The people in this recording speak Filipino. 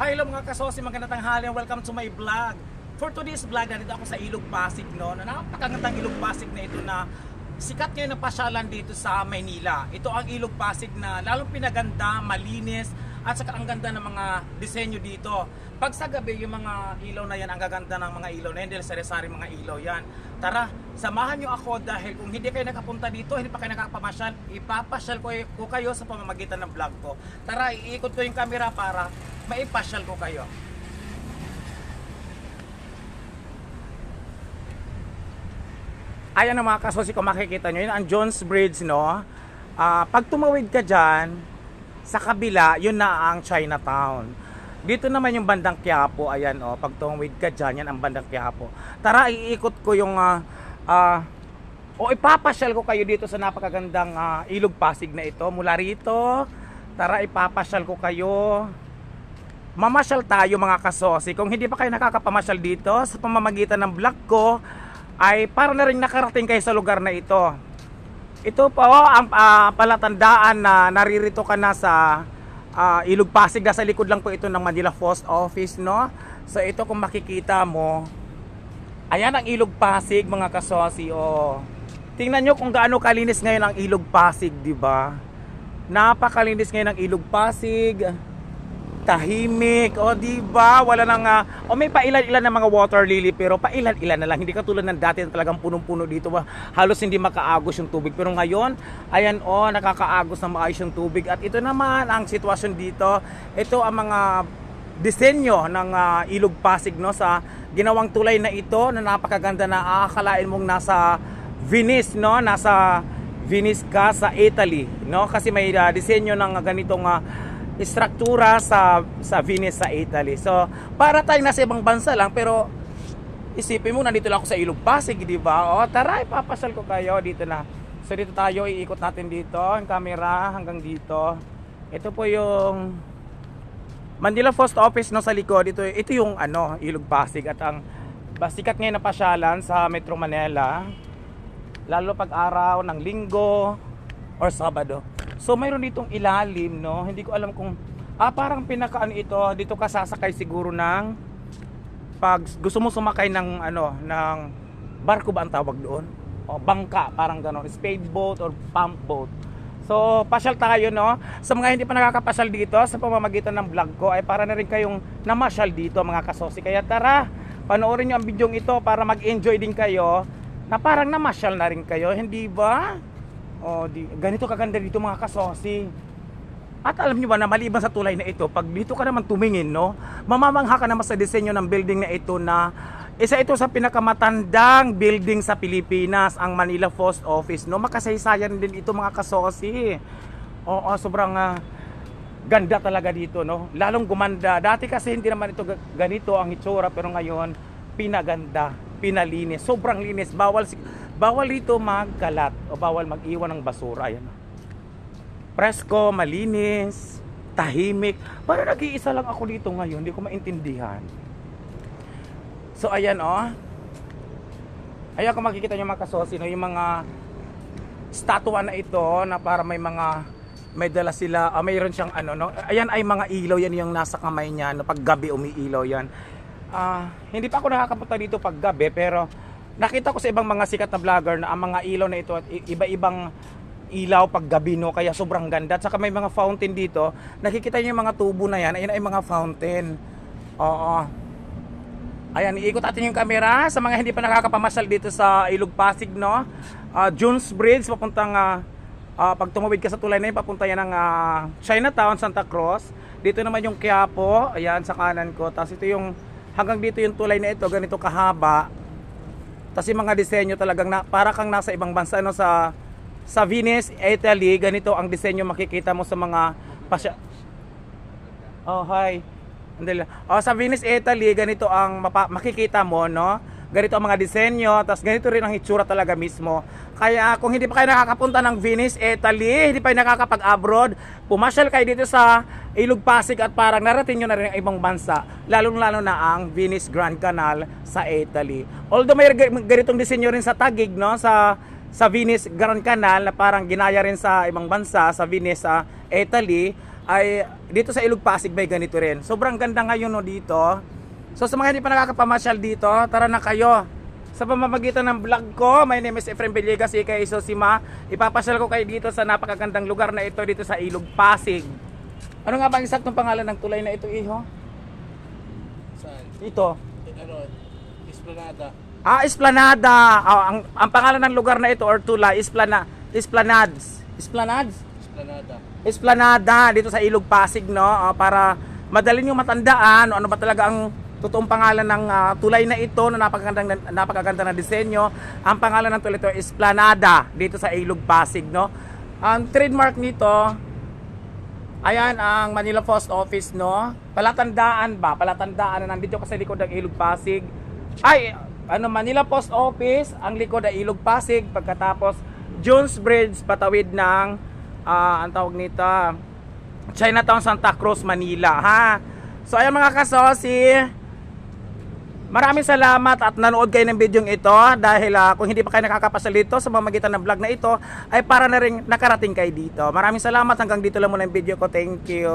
Hi hello mga kasosi, magandang tanghali and welcome to my vlog. For today's vlog, nandito ako sa Ilog Pasig no, na napakagandang Ilog Pasig na ito na sikat ngayon na pasyalan dito sa Maynila. Ito ang Ilog Pasig na lalong pinaganda, malinis, at saka ang ganda ng mga disenyo dito. Pag sa gabi, yung mga ilaw na yan, ang gaganda ng mga ilaw na yan, dahil sari-sari mga ilaw yan. Tara, samahan nyo ako dahil kung hindi kayo nakapunta dito, hindi pa kayo nakapamasyal, ipapasyal ko, ko kayo sa pamamagitan ng vlog ko. Tara, iikot ko yung camera para maipasyal ko kayo. Ayan ang mga kasosi kung makikita nyo, yun ang Jones Bridge, no? Ah, pag tumawid ka dyan, sa kabila, yun na ang Chinatown. Dito naman yung bandang Quiapo, ayan oh, pag tumawid ka dyan, yan ang bandang Quiapo. Tara, iikot ko yung, ah, ah, o ipapasyal ko kayo dito sa napakagandang ah, ilog Pasig na ito. Mula rito, tara ipapasyal ko kayo. Mamasyal tayo mga kasosi. Kung hindi pa kayo nakakapamasyal dito, sa pamamagitan ng vlog ko, ay para na rin nakarating kayo sa lugar na ito. Ito po ang ah, palatandaan na naririto ka na sa ah, Ilog Pasig. Nasa likod lang po ito ng Manila Post Office, no? So ito kung makikita mo, ayan ang Ilog Pasig mga kasosi, oh. Tingnan nyo kung gaano kalinis ngayon ang Ilog Pasig, di ba? Napakalinis ngayon ang Ilog Pasig tahimik, o di ba? Wala nang ah, o may pailan-ilan ng mga water lily pero pailan-ilan na lang. Hindi katulad ng dati na talagang punong-puno dito, halos hindi makaagos yung tubig. Pero ngayon, ayan o, nakakaagos na maayos yung tubig. At ito naman ang sitwasyon dito. Ito ang mga disenyo ng ah, Ilog Pasig no sa ginawang tulay na ito na napakaganda na aakalain mong nasa Venice no, nasa Venice ka sa Italy, no? Kasi may ah, disenyo ng ganitong ah, istruktura sa sa Venice sa Italy. So, para tayong nasa ibang bansa lang pero isipin mo nandito lang ako sa Ilog Pasig, di ba? O tara, ipapasal ko kayo dito na. So dito tayo, iikot natin dito, ang camera hanggang dito. Ito po yung Manila Post Office no sa likod. Ito, ito yung ano, Ilog Pasig at ang basikat ngayon na pasyalan sa Metro Manila. Lalo pag araw ng linggo or Sabado. So mayroon ditong ilalim, no? Hindi ko alam kung ah parang pinakaano ito, dito ka sasakay siguro ng pag gusto mo sumakay ng ano, ng barko ba ang tawag doon? O bangka, parang gano'n, spade boat or pump boat. So, pasyal tayo, no? Sa mga hindi pa nakakapasyal dito, sa pamamagitan ng vlog ko, ay para na rin kayong namasyal dito, mga kasosi. Kaya tara, panoorin nyo ang video ito para mag-enjoy din kayo na parang namasyal na rin kayo, hindi ba? O, di, ganito kaganda dito mga kasosi. At alam nyo ba na maliban sa tulay na ito, pag dito ka naman tumingin, no, mamamangha ka naman sa disenyo ng building na ito na isa ito sa pinakamatandang building sa Pilipinas, ang Manila Post Office, no. Makasaysayan din ito mga kasosi. Oo, sobrang ah, ganda talaga dito, no. Lalong gumanda. Dati kasi hindi naman ito ga- ganito ang itsura, pero ngayon pinaganda, pinalinis, sobrang linis. Bawal bawal dito magkalat o bawal mag-iwan ng basura, ayan. presko, malinis, tahimik. Parang nag-iisa lang ako dito ngayon, hindi ko maintindihan. So ayan oh. Ayan kung makikita nyo mga kasosi, no, yung mga statua na ito na para may mga may dala sila, ah, mayroon siyang ano no. Ayan ay mga ilaw yan yung nasa kamay niya no pag gabi umiilaw yan. Ah, hindi pa ako nakakapunta dito pag gabi pero nakita ko sa ibang mga sikat na vlogger na ang mga ilaw na ito at iba-ibang ilaw pag gabi no? Kaya sobrang ganda. At saka may mga fountain dito. Nakikita niyo yung mga tubo na yan. Ayun ay mga fountain. Oo. Ayan iikot natin yung camera sa mga hindi pa nakakapamasyal dito sa Ilog Pasig no? Ah, Jones Bridge papuntang ah, ah, pag tumawid ka sa tulay na yun papunta yan ng ah, Chinatown Santa Cruz. Dito naman yung Quiapo. Ayan sa kanan ko. Tapos ito yung hanggang dito yung tulay na ito ganito kahaba tapos yung mga disenyo talagang na, para kang nasa ibang bansa no sa sa Venice, Italy, ganito ang disenyo makikita mo sa mga pasya. Oh, hi. Andali. Oh, sa Venice, Italy, ganito ang mapa- makikita mo, no? Ganito ang mga disenyo, tapos ganito rin ang hitsura talaga mismo. Kaya kung hindi pa kayo nakakapunta ng Venice, Italy, hindi pa kayo nakakapag-abroad, pumasyal kayo dito sa Ilog Pasig at parang narating nyo na rin ang ibang bansa, lalong-lalo na ang Venice Grand Canal sa Italy. Although may ga- ganitong disenyo rin sa Taguig, no? Sa sa Venice Grand Canal na parang ginaya rin sa ibang bansa, sa Venice, sa Italy, ay dito sa Ilog Pasig may ganito rin. Sobrang ganda ngayon no dito. So sa mga hindi pa nakakapamasyal dito, tara na kayo. Sa pamamagitan ng vlog ko, my name is Efrem Villegas, ika Isosima. Ipapasyal ko kayo dito sa napakagandang lugar na ito dito sa Ilog Pasig. Ano nga ba ang eksaktong pangalan ng tulay na ito, Iho? Saan? Ito. Eh, Ano? Esplanada. Ah, Esplanada. Ah, ang, ang pangalan ng lugar na ito or tulay, Esplana, Esplanades. Esplanades? Esplanada. Esplanada dito sa Ilog Pasig, no? Ah, para madali nyo matandaan ano ba talaga ang totoong pangalan ng ah, tulay na ito na napakaganda napakaganda na disenyo. Ang pangalan ng tulay ito Esplanada dito sa Ilog Pasig, no? Ang trademark nito Ayan ang Manila Post Office, no? Palatandaan ba? Palatandaan na nandito ka sa likod ng Ilog Pasig. Ay, ano Manila Post Office, ang likod ng Ilog Pasig. Pagkatapos, Jones Bridge, patawid ng, ah, ang tawag nito, Chinatown, Santa Cruz, Manila, ha? So, ayan mga kasosi, Maraming salamat at nanood kayo ng video ito dahil ah, kung hindi pa kayo nakakapasal dito sa mamagitan ng vlog na ito ay para na rin nakarating kayo dito. Maraming salamat hanggang dito lang muna yung video ko. Thank you.